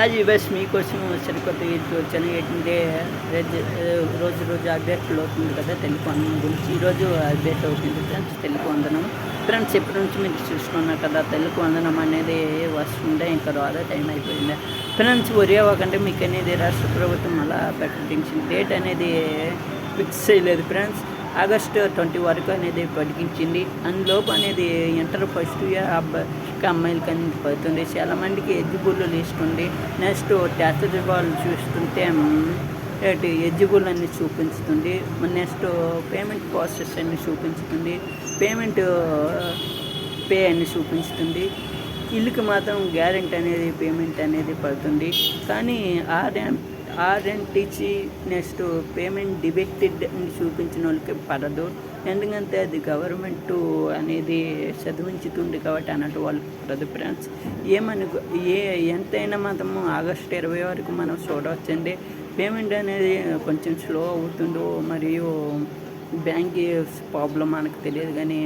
అది బస్ మీకోసం సరికొత్త వీడియో వచ్చాను ఏంటంటే రోజు రోజు రోజు అప్డేట్లు అవుతుంది కదా తెలుగు గురించి ఈరోజు అప్డేట్ అవుతుంది ఫ్రెండ్స్ తెలుగు వందనం ఫ్రెండ్స్ ఎప్పటి నుంచి మీరు చూసుకున్నారు కదా తెలుగు వందనం అనేది వస్తుండే ఇంకా రాదా టైం అయిపోయింది ఫ్రెండ్స్ ఒరే ఒకంటే మీకు అనేది రాష్ట్ర ప్రభుత్వం అలా ప్రకటించిన డేట్ అనేది ఫిక్స్ చేయలేదు ఫ్రెండ్స్ ఆగస్టు ట్వంటీ వరకు అనేది పొడిగించింది. అందులోపు అనేది ఇంటర్ ఫస్ట్ ఇయర్ అబ్బాయికి అమ్మాయిలకి అనేది పడుతుంది. చాలా మందికి ఎలిజిబుల్ తీసుకుంది నెక్స్ట్ టెస్ట్ వాళ్ళు చూస్తుంటే ఎజిబుల్ ఎలిజిబుల్ చూపించుతుంది. నెక్స్ట్ పేమెంట్ ప్రాసెస్ అన్ని చూపించుతుంది. పేమెంట్ పే అని చూపించుతుంది. ఇల్లుకి మాత్రం గ్యారెంటీ అనేది పేమెంట్ అనేది పడుతుంది. కానీ ఆ ర్యాంప్ ఆర్ఎన్టీసీ నెక్స్ట్ పేమెంట్ డిబెక్టెడ్ అని చూపించిన వాళ్ళకి పడదు. ఎందుకంటే అది గవర్నమెంట్ అనేది చదివించుతుంది కాబట్టి అన్నట్టు వాళ్ళకి పడదు ఫ్రెండ్స్. ఏమను ఏ ఎంతైనా మాత్రము ఆగస్టు ఇరవై వరకు మనం చూడవచ్చండి. పేమెంట్ అనేది కొంచెం స్లో అవుతుందో మరియు బ్యాంక్ ప్రాబ్లం మనకు తెలియదు కానీ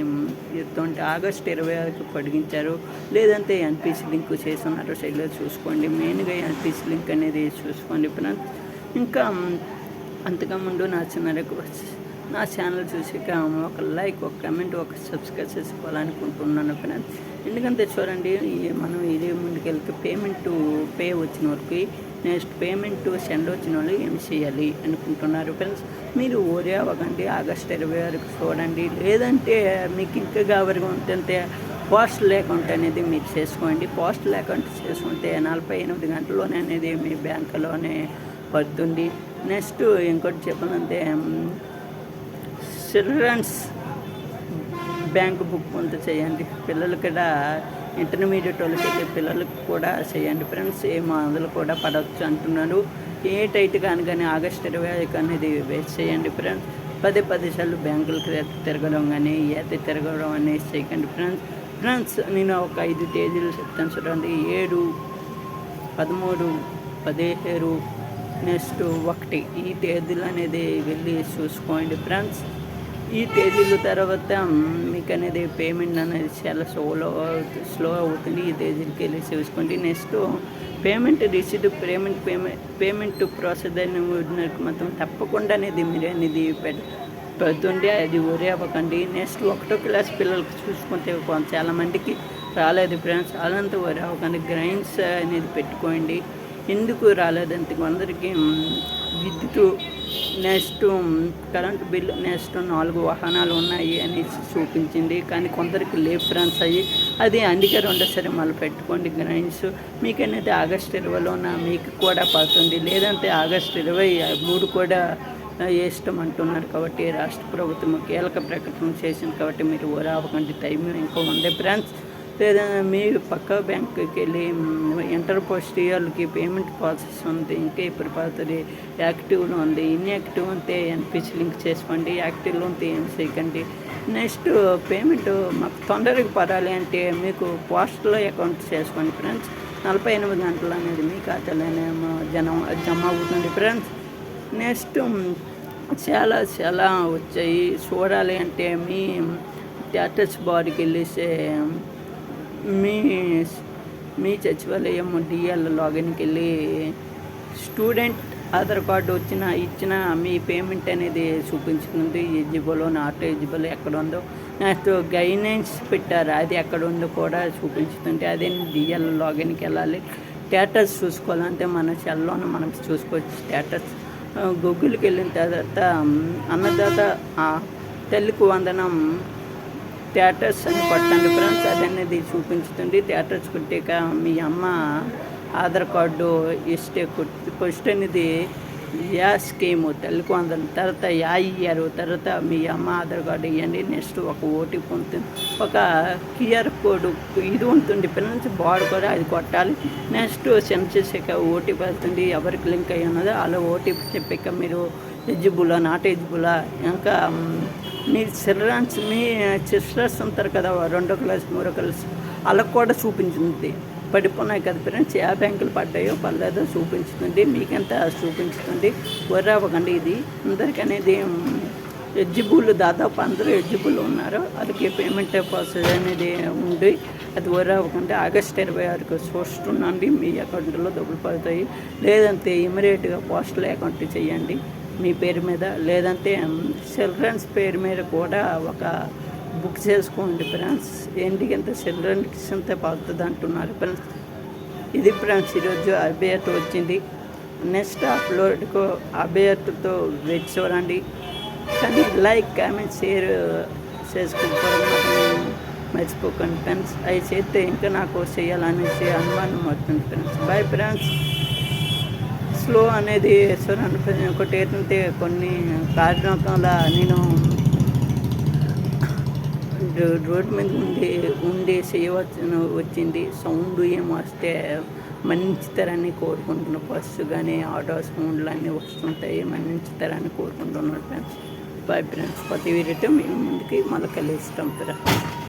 ఇటువంటి ఆగస్ట్ ఇరవై ఆరుకు పొడిగించారు. లేదంటే ఎన్పిసి లింక్ చేస్తున్నారు సైడ్లో చూసుకోండి. మెయిన్గా ఎన్పిసి లింక్ అనేది చూసుకోండి. ఇప్పుడు ఇంకా అంతగా ముందు నా చిన్న రిక్వెస్ట్ నా ఛానల్ చూసి ఒక లైక్ ఒక కమెంట్ ఒక సబ్స్క్రైబ్ చేసుకోవాలనుకుంటున్నాను. ఫ్రెండ్స్ ఎందుకంటే చూడండి ఈ- మనం ఇది ముందుకెళ్తే పేమెంట్ పే వచ్చిన వరకు నెక్స్ట్ పేమెంట్ సెండ్ వచ్చిన వాళ్ళు ఏం చేయాలి అనుకుంటున్నారు ఫ్రెండ్స్ మీరు ఓరే అవ్వకండి ఆగస్ట్ ఇరవై వరకు చూడండి. లేదంటే మీకు ఇంకా కావరికి ఉంటే పోస్టల్ అకౌంట్ అనేది మీరు చేసుకోండి. పోస్ట్ అకౌంట్ చేసుకుంటే నలభై ఎనిమిది గంటల్లోనే అనేది మీ బ్యాంకులోనే పడుతుంది. నెక్స్ట్ ఇంకోటి చెప్పాలంటే చిల్డ్రన్స్ బ్యాంక్ బుక్ కొంత చేయండి. పిల్లలు కూడా ఇంటర్మీడియట్ వాళ్ళకి పిల్లలకు కూడా చేయండి. ఫ్రెండ్స్ ఏ మందులు కూడా పడవచ్చు అంటున్నారు. ఏ టైట్ కానీ కానీ ఆగస్ట్ ఇరవై ఐదు అనేది వేస్ట్ చేయండి ఫ్రెండ్స్. పదే పది సార్లు బ్యాంకులకి తిరగడం కానీ ఏత తిరగడం అనేది చేయకండి ఫ్రెండ్స్. ఫ్రెండ్స్ నేను ఒక ఐదు తేదీలు చెప్తాను చూడండి. ఏడు పదమూడు పదిహేడు నెక్స్ట్ ఒకటి. ఈ తేదీలు అనేది వెళ్ళి చూసుకోండి ఫ్రెండ్స్. ఈ తేదీల తర్వాత మీకు అనేది పేమెంట్ అనేది చాలా స్లో స్లో అవుతుంది. ఈ తేదీలకి వెళ్ళి చూసుకోండి. Next payment receipt payment payment payment process అని మాత్రం తప్పకుండా అనేది మీరు అనేది పెడుతుండే అది ఒరే అవ్వకండి. నెక్స్ట్ ఒకటో క్లాస్ పిల్లలకి చూసుకుంటే చాలామందికి చాలా మందికి రాలేదు ఫ్రెండ్స్ అదంతా ఒరే అవ్వకండి. గ్రైన్స్ అనేది పెట్టుకోండి. ఎందుకు రాలేదంటే కొందరికి విద్యుత్ నెక్స్ట్ కరెంటు బిల్లు నెక్స్ట్ నాలుగు వాహనాలు ఉన్నాయి అని చూపించింది. కానీ కొందరికి లేవు ఫ్రెండ్స్ అయ్యి అది అందుకే రెండోసారి మళ్ళీ పెట్టుకోండి గ్రైన్స్ మీకు అనేది ఆగస్ట్ ఇరవైలోన? మీకు కూడా పడుతుంది. లేదంటే ఆగస్ట్ ఇరవై మూడు కూడా ఇష్టం అంటున్నారు కాబట్టి రాష్ట్ర ప్రభుత్వం కీలక ప్రకటన చేసింది కాబట్టి మీరు ఓరావకండి టైం ఇంకా ఉంది ఫ్రెండ్స్. లేదా మీరు పక్క బ్యాంకుకి వెళ్ళి ఇంటర్ పోస్ట్ ఇయర్లకి పేమెంట్ ప్రాసెస్ ఉంది ఇంకా ఇప్పుడు పడుతుంది యాక్టివ్లో ఉంది ఇన్యాక్టివ్ ఉంటే ఎన్పిచ్ లింక్ చేసుకోండి యాక్టివ్లో ఉంటే ఏం చేయకండి. నెక్స్ట్ పేమెంట్ మాకు తొందరగా పడాలి అంటే మీకు పోస్ట్లో అకౌంట్ చేసుకోండి ఫ్రెండ్స్ నలభై ఎనిమిది గంటలు అనేది మీ ఖాతాలోనే జనం జమ అవుతుంది ఫ్రెండ్స్ నెక్స్ట్ చాలా చాలా వచ్చాయి. చూడాలి అంటే మీ స్టేటస్ బార్కి వెళ్ళేసే మీ మీ సచివాలయం డిఎల్ లాగిన్కి వెళ్ళి స్టూడెంట్ ఆధార్ కార్డు వచ్చిన ఇచ్చిన మీ పేమెంట్ అనేది చూపించుకుంది. ఎలిజిబుల్ నాట్ ఎలిజిబుల్ ఎక్కడ ఉందో. నెక్స్ట్ గైడెన్స్ పెట్టారు. అది ఎక్కడ ఉందో కూడా చూపించుతుంటే అదే డిఎల్ లాగిన్కి వెళ్ళాలి. స్టేటస్ చూసుకోవాలంటే మన సెల్లోనే మనం చూసుకోవచ్చు స్టేటస్. గూగుల్కి వెళ్ళిన తర్వాత అన్నదాత తల్లికి వందనం థియేటర్స్ అని కొట్టండి ఫ్రెండ్స్ అది అనేది చూపించుతుంది. థియేటర్స్ కొట్టాక మీ అమ్మ ఆధార్ కార్డు ఇస్తే ఫస్ట్ అనేది యా స్కీము తల్లికి వందల తర్వాత యా ఇయ్యారు తర్వాత మీ అమ్మ ఆధార్ కార్డు ఇవ్వండి నెక్స్ట్ ఒక ఓటీపీ ఉంటుంది. ఒక క్యూఆర్ కోడ్ ఇది ఉంటుంది ఫ్రెండ్స్ బాడీ కూడా అది కొట్టాలి. నెక్స్ట్ సెండ్ చేసాక ఓటీపీ వెళ్తుంది ఎవరికి లింక్ అయ్యి ఉన్నదో అలా ఓటీపీ చెప్పాక మీరు ఎజిబులా నాట్ ఎజిబులా ఇంకా మీ చిల్డ్రన్స్ మీ సిస్టర్స్ ఉంటారు కదా రెండో క్లాస్ మూడో క్లాస్ వాళ్ళకు కూడా చూపించింది. పడిపోయినాయి కదా ఫ్రెండ్స్ ఏ బ్యాంకులు పడ్డాయో పర్లేదో చూపించుకుంది మీకెంత చూపించుతుంది ఒర్రవ్వకండి ఇది అందరికీ అనేది ఎడ్జిబుల్ దాదాపు అందరూ ఎడ్జిబుల్ ఉన్నారు. వాళ్ళకి పేమెంట్ ప్రాసెస్ అనేది ఉండి అది ఒరవకంటే ఆగస్ట్ ఇరవై ఆరుకు చూస్తున్నాండి మీ అకౌంట్లో డబ్బులు పడతాయి. లేదంటే ఇమీడియట్గా పోస్టల్ అకౌంట్ చేయండి. మీ పేరు మీద లేదంటే చిల్డ్రన్స్ పేరు మీద కూడా ఒక బుక్ చేసుకోండి ఫ్రెండ్స్. ఎందుకంటే చిల్డ్రన్స్ అంతే పడుతుంది అంటున్నారు ఫ్రెండ్స్. ఇది ఫ్రెండ్స్ ఈరోజు అభ్యర్థి వచ్చింది. నెక్స్ట్ అప్లోడ్కు అభ్యర్థితో వెయిట్ చూడండి. కానీ లైక్ కామెంట్ షేర్ చేసుకోవడం మర్చిపోకండి ఫ్రెండ్స్. అవి చేస్తే ఇంకా నాకు చేయాలనేసి అనుమానం అవుతుంది ఫ్రెండ్స్. బాయ్ ఫ్రెండ్స్ స్లో అనేది చూడండి ఫ్రెండ్స్ ఒకటి ఏంటంటే కొన్ని కారణాల నేను రో- రోడ్డు మీద ఉండి ఉండి చేయవచ్చు వచ్చింది. సౌండ్ ఏం వస్తే మంచితరాన్ని కోరుకుంటున్నాను బస్సు కానీ ఆటో సౌండ్లు అన్నీ వస్తుంటాయి. మంచితరాన్ని కోరుకుంటున్నాను. ఫ్రెండ్స్ బాయ్ ఫ్రెండ్స్ ప్రతి వీడియో మేము ముందుకి మళ్ళీ కలిస్తాం ఫ్రెండ్స్